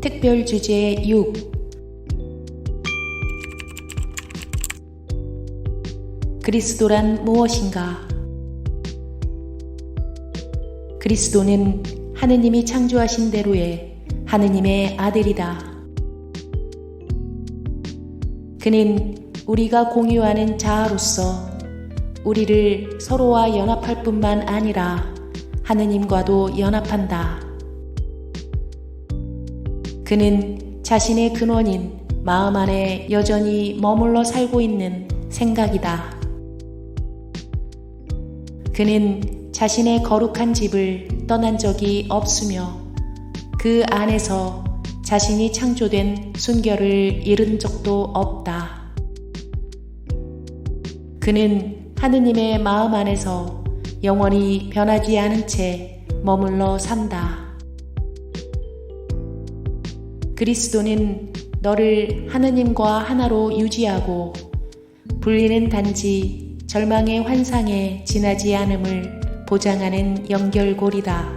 특별 주제 6 그리스도란 무엇인가? 그리스도는 하느님이 창조하신 대로의 하느님의 아들이다. 그는 우리가 공유하는 자아로서 우리를 서로와 연합할 뿐만 아니라 하느님과도 연합한다. 그는 자신의 근원인 마음 안에 여전히 머물러 살고 있는 생각이다. 그는 자신의 거룩한 집을 떠난 적이 없으며 그 안에서 자신이 창조된 순결을 잃은 적도 없다. 그는 하느님의 마음 안에서 영원히 변하지 않은 채 머물러 산다. 그리스도는 너를 하느님과 하나로 유지하고 분리는 단지 절망의 환상에 지나지 않음을 보장하는 연결고리다.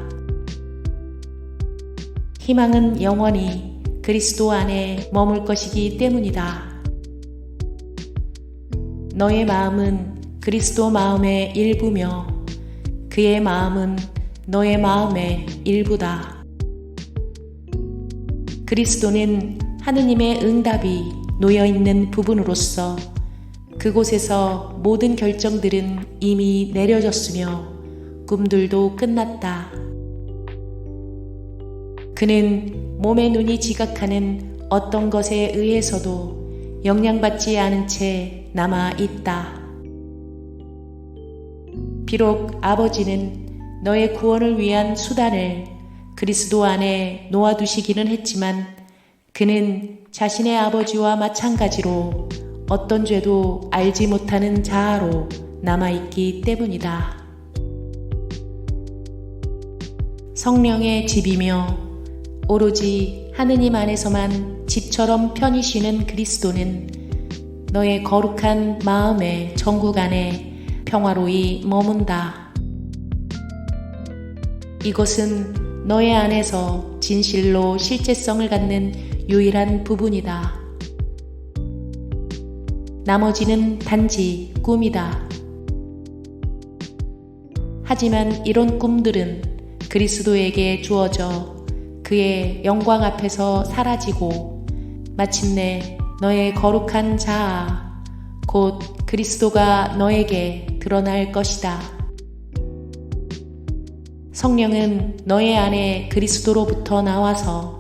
희망은 영원히 그리스도 안에 머물 것이기 때문이다. 너의 마음은 그리스도 마음의 일부며 그의 마음은 너의 마음의 일부다. 그리스도는 하느님의 응답이 놓여 있는 부분으로서 그곳에서 모든 결정들은 이미 내려졌으며 꿈들도 끝났다. 그는 몸의 눈이 지각하는 어떤 것에 의해서도 영향받지 않은 채 남아 있다. 비록 아버지는 너의 구원을 위한 수단을 그리스도 안에 놓아두시기는 했지만 그는 자신의 아버지와 마찬가지로 어떤 죄도 알지 못하는 자아로 남아있기 때문이다. 성령의 집이며 오로지 하느님 안에서만 집처럼 편히 쉬는 그리스도는 너의 거룩한 마음의 정국 안에 평화로이 머문다. 이것은 너의 안에서 진실로 실제성을 갖는 유일한 부분이다. 나머지는 단지 꿈이다. 하지만 이런 꿈들은 그리스도에게 주어져 그의 영광 앞에서 사라지고 마침내 너의 거룩한 자아, 곧 그리스도가 너에게 드러날 것이다. 성령은 너의 안에 그리스도로부터 나와서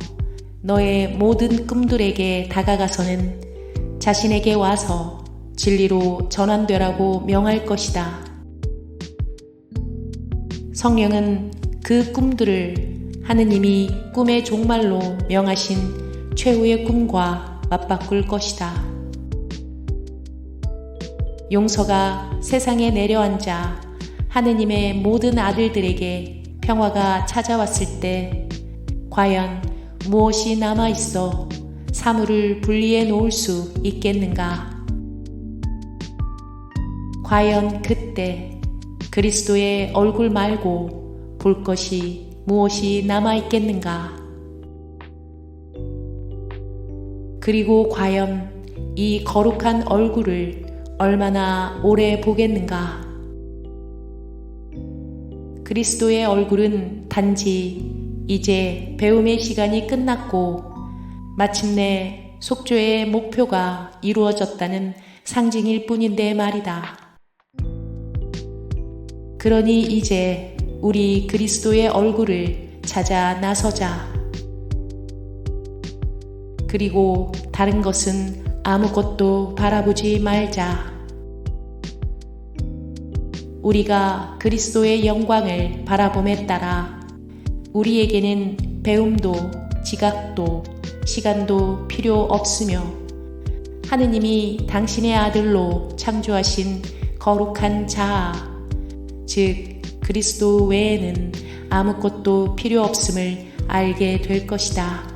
너의 모든 꿈들에게 다가가서는 자신에게 와서 진리로 전환되라고 명할 것이다. 성령은 그 꿈들을 하느님이 꿈의 종말로 명하신 최후의 꿈과 맞바꿀 것이다. 용서가 세상에 내려앉아 하느님의 모든 아들들에게 평화가 찾아왔을 때 과연 무엇이 남아 있어 사물을 분리해 놓을 수 있겠는가? 과연 그때 그리스도의 얼굴 말고 볼 것이 무엇이 남아 있겠는가? 그리고 과연 이 거룩한 얼굴을 얼마나 오래 보겠는가? 그리스도의 얼굴은 단지 이제 배움의 시간이 끝났고 마침내 속죄의 목표가 이루어졌다는 상징일 뿐인데 말이다. 그러니 이제 우리 그리스도의 얼굴을 찾아 나서자. 그리고 다른 것은 아무것도 바라보지 말자. 우리가 그리스도의 영광을 바라봄에 따라 우리에게는 배움도 지각도 시간도 필요 없으며 하느님이 당신의 아들로 창조하신 거룩한 자아, 즉 그리스도 외에는 아무것도 필요 없음을 알게 될 것이다.